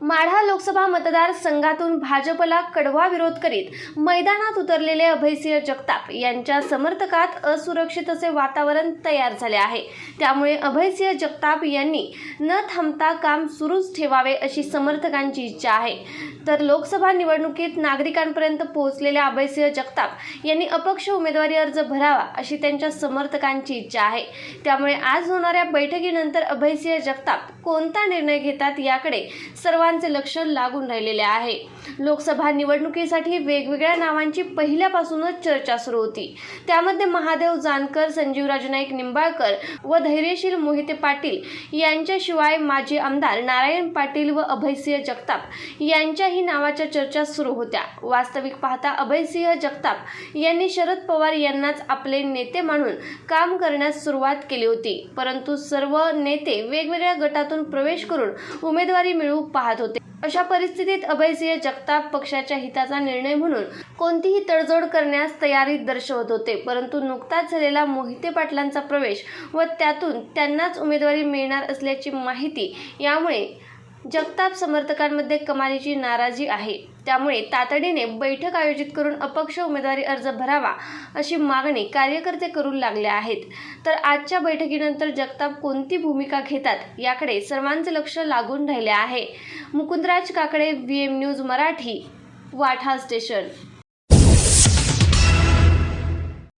माढा लोकसभा मतदारसंघातून भाजपला कडवा विरोध करीत मैदानात उतरलेले अभयसिंह जगताप यांच्या समर्थकात असुरक्षित असे वातावरण तयार झाले आहे. त्यामुळे अभयसिंह जगताप यांनी न थांबता काम सुरूच ठेवावे अशी समर्थकांची इच्छा आहे. तर लोकसभा निवडणुकीत नागरिकांपर्यंत पोहोचलेल्या अभयसिंह जगताप यांनी अपक्ष उमेदवारी अर्ज भरावा अशी त्यांच्या समर्थकांची इच्छा आहे. त्यामुळे आज होणाऱ्या बैठकीनंतर अभयसिंह जगताप कोणता निर्णय घेतात याकडे सर्व सर्वांचे लक्ष लागून राहिलेले आहे. लोकसभा निवडणुकीसाठी वेगवेगळ्या नावांची पहिल्यापासूनच चर्चा सुरू होती. त्यामध्ये महादेव जानकर संजीवराज नाईक निंबाळकर व धैर्यशील मोहिते पाटील यांच्याशिवाय माजी आमदार नारायण पाटील व अभयसिंह जगताप यांच्याही नावाच्या चर्चा सुरू होत्या. वास्तविक पाहता अभयसिंह जगताप यांनी शरद पवार यांनाच आपले नेते मानून काम करण्यास सुरुवात केली होती. परंतु सर्व नेते वेगवेगळ्या गटातून प्रवेश करून उमेदवारी मिळवू पाहत होते. अशा परिस्थितीत अभयसिंह जगताप पक्षाच्या हिताचा निर्णय म्हणून कोणतीही तडजोड करण्यास तयारी दर्शवत होते. परंतु नुकताच झालेला मोहिते पाटलांचा प्रवेश व त्यातून त्यांनाच उमेदवारी मिळणार असल्याची माहिती यामुळे जगताप समर्थकांमध्ये कमालीची नाराजी आहे. त्यामुळे तातडीने बैठक आयोजित करून अपक्ष उमेदवारी अर्ज भरावा अशी मागणी कार्यकर्ते करू लागले आहेत. तर आजच्या बैठकीनंतर जगताप कोणती भूमिका घेतात याकडे सर्वांचे लक्ष लागून राहिले आहे. Mukundraj Kakade V M news Marathi Watha station.